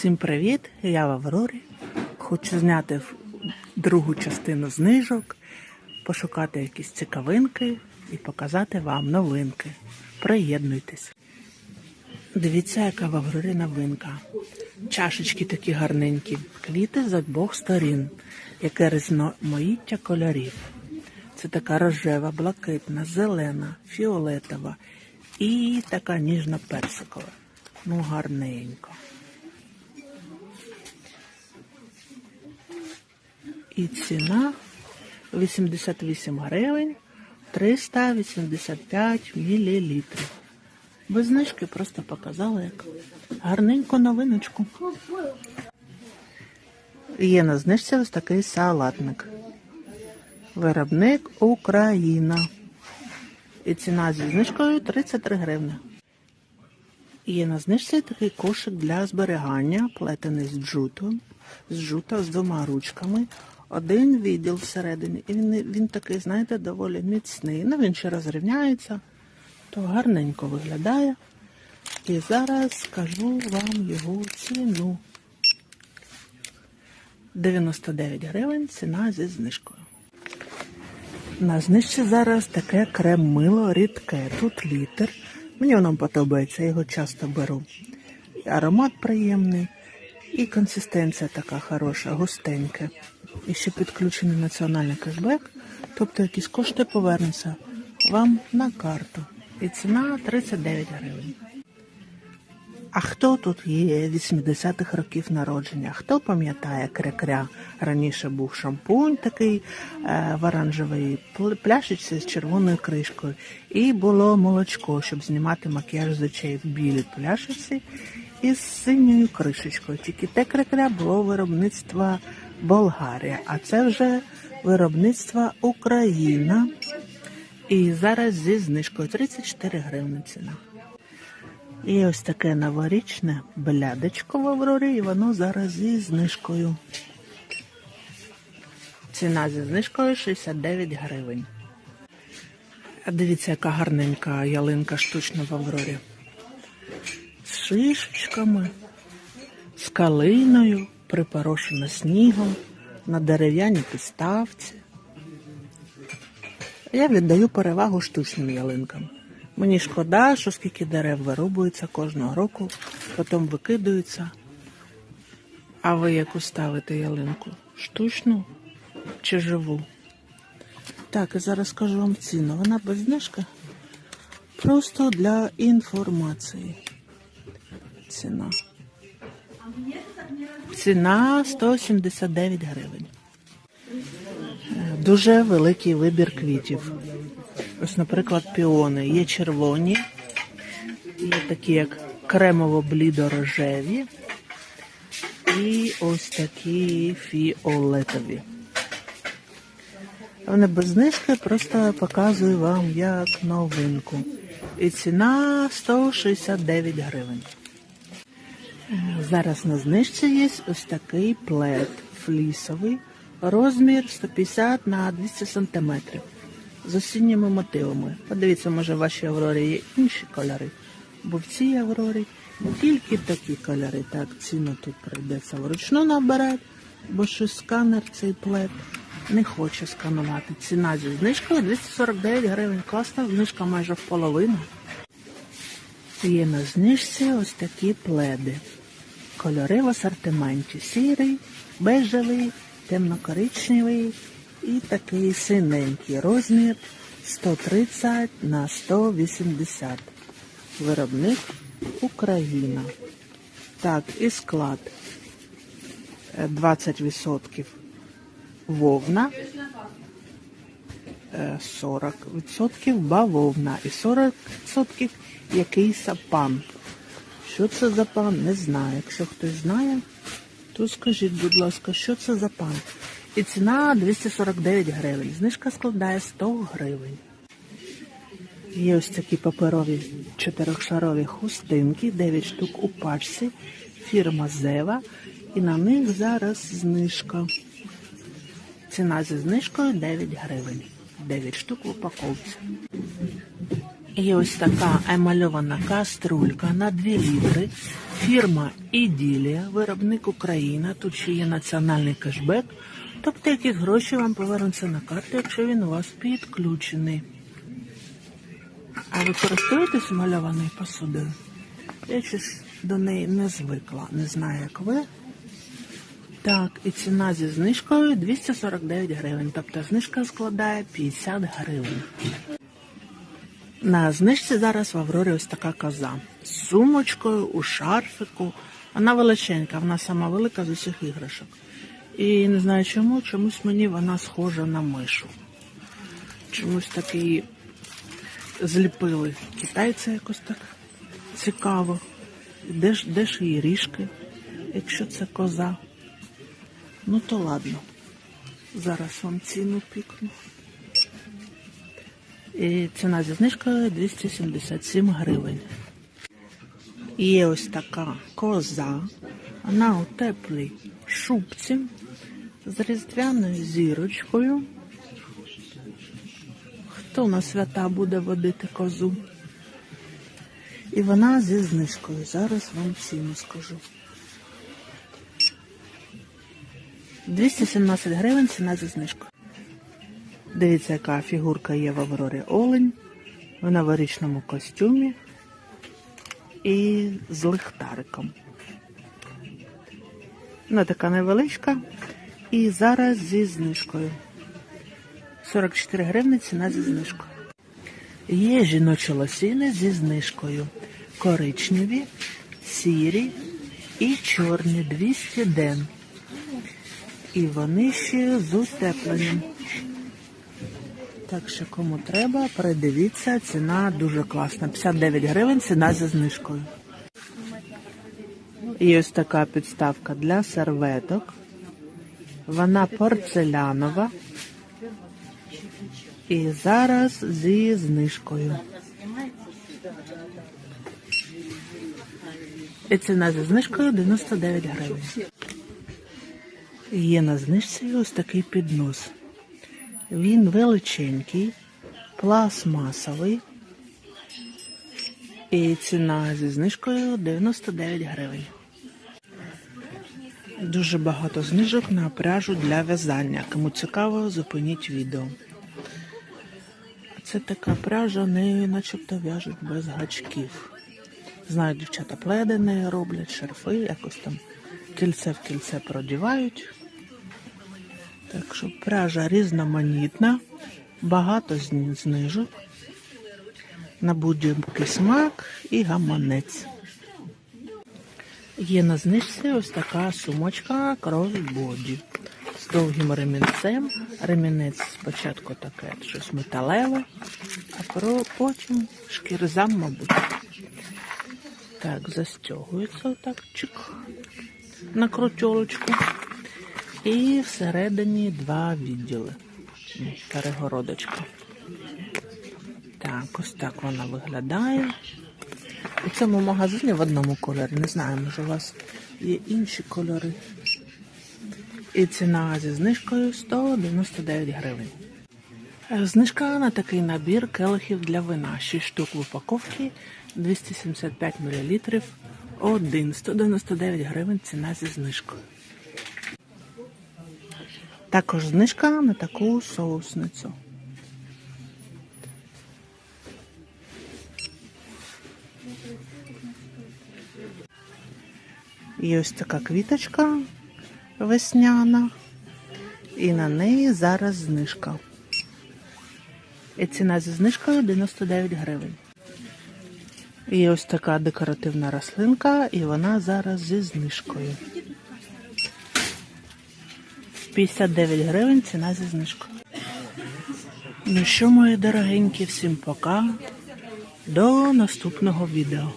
Всім привіт! Я в Аврорі. Хочу зняти другу частину знижок, пошукати якісь цікавинки і показати вам новинки. Приєднуйтесь. Дивіться, яка в Аврорі новинка. Чашечки такі гарненькі, квіти з обох сторін, яке різноманіття кольорів. Це така рожева, блакитна, зелена, фіолетова і така ніжно-персикова. Ну, гарненько. І ціна 88 гривень 385 мілілітрів. Без знижки просто показала як гарненьку новиночку. Є на знижці ось такий салатник. Виробник Україна. І ціна зі знижкою 33 гривні. Є на знижці такий кошик для зберігання, плетений з джуту, з джута з двома ручками. Один відділ всередині. І він, він такий, знаєте, доволі міцний. Ну, він ще розрівняється, то гарненько виглядає. І зараз скажу вам його ціну. 99 гривень ціна зі знижкою. На знижці зараз таке крем-мило рідке. Тут літр. Мені воно подобається, я його часто беру. І аромат приємний, і консистенція така хороша, густенька. І ще підключений національний кешбек, тобто якісь кошти повернуться вам на карту. І ціна 39 гривень. А хто тут є 80-х років народження? Хто пам'ятає кря-кря? Раніше був шампунь такий е, в оранжевій пляшечці з червоною кришкою. І було молочко, щоб знімати макіяж з очей в білій пляшечці із синьою кришечкою. Тільки те кря-кря було виробництва Болгарія, а це вже виробництво Україна. І зараз зі знижкою 34 гривні ціна. І ось таке новорічне блядечко в Аврорі, і воно зараз зі знижкою. Ціна зі знижкою 69 гривень. Дивіться, яка гарненька ялинка штучна в Аврорі. З шишечками, з калиною, припорошена снігом, на дерев'яній підставці. Я віддаю перевагу штучним ялинкам. Мені шкода, що скільки дерев вирубується кожного року, потім викидаються. А ви яку ставите ялинку? Штучну чи живу? Так, і зараз скажу вам ціну. Вона без знижки. Просто для інформації. Ціна. Ціна 179 гривень. Дуже великий вибір квітів. Ось, наприклад, піони. Є червоні, є такі, як кремово-блідо-рожеві. І ось такі фіолетові. Вони без знижки, просто показую вам як новинку. І ціна 169 гривень. Зараз на знижці є ось такий плед флісовий, розмір 150 на 200 сантиметрів з осінніми мотивами. Подивіться, може в вашій Аврорі є інші кольори. Бо в цій Аврорі тільки такі кольори. Так, ціну тут прийдеться вручну набирати, бо щось сканер цей плед не хоче сканувати. Ціна зі знижкою 249 гривень. Класна знижка майже в половину. Є на знижці ось такі пледи. Кольори в асортименті. Сірий, бежевий, темно-коричневий і такий синенький розмір 130 на 180. Виробник Україна. Так, і склад е, 20% вовна, е, 40% бавовна і 40% який сапан. Що це за пан? Не знаю. Якщо хтось знає, то скажіть, будь ласка, що це за пан? І ціна 249 гривень. Знижка складає 100 гривень. Є ось такі паперові чотирьохшарові хустинки, 9 штук у пачці, фірма Зева. І на них зараз знижка. Ціна зі знижкою 9 гривень. 9 штук в упаковці. Є ось така емальована каструлька на 2 літри. Фірма Іділія, виробник Україна. Тут ще є національний кешбек. Тобто якісь гроші вам повернуться на карту, якщо він у вас підключений. А ви користуєтесь мальованою посудою? Я щось до неї не звикла, не знаю, як ви. Так, і ціна зі знижкою 249 гривень. Тобто знижка складає 50 гривень. На знижці зараз в Аврорі ось така коза. З сумочкою, у шарфику. Вона величенька, вона сама велика з усіх іграшок. І не знаю чому, чомусь мені вона схожа на мишу. Чомусь так її зліпили китайці якось так цікаво. Де ж, де ж її ріжки, якщо це коза? Ну то ладно. Зараз вам ціну пікну. І ціна зі знижкою 277 гривень. І Є ось така коза. Вона у теплій шубці з різдвяною зірочкою. Хто на свята буде водити козу? І вона зі знижкою. Зараз вам ціну скажу. 217 гривень ціна зі знижкою. Дивіться, яка фігурка є в Аврорі Олень. В річному костюмі і з лихтариком. Вона така невеличка. І зараз зі знижкою. 44 гривні ціна зі знижкою. Є жіночі лосіни зі знижкою. Коричневі, сірі і чорні 200 ден. І вони ще з утепленням. Так що кому треба, передивіться, ціна дуже класна. 59 гривень, ціна зі знижкою. І ось така підставка для серветок. Вона порцелянова. І зараз зі знижкою. І ціна зі знижкою 99 гривень. Є на знижці ось такий піднос. Він величенький, пластмасовий. І ціна зі знижкою 99 гривень. Дуже багато знижок на пряжу для в'язання. Кому цікаво, зупиніть відео. Це така пряжа, нею начебто в'яжуть без гачків. Знаю, дівчата пледи нею роблять, шарфи, якось там кільце в кільце продівають. Так що пряжа різноманітна, багато знижок на будь-який смак і гаманець. Є на знижці ось така сумочка кросбоді з довгим ремінцем. Ремінець спочатку таке щось металеве, а потім шкірзам, мабуть. Так, застягується отак чик на крутьолочку. І всередині два відділи. Перегородочка. Так, ось так вона виглядає. У цьому магазині в одному кольорі. Не знаю, може у вас є інші кольори. І ціна зі знижкою 199 гривень. Знижка на такий набір келихів для вина. 6 штук в упаковці, 275 мл, один 199 гривень ціна зі знижкою. Також знижка на таку соусницю. І ось така квіточка весняна. І на неї зараз знижка. І ціна зі знижкою 99 гривень. І ось така декоративна рослинка, і вона зараз зі знижкою. 59 гривень ціна зі знижкою. Ну що, мої дорогенькі, всім пока. До наступного відео.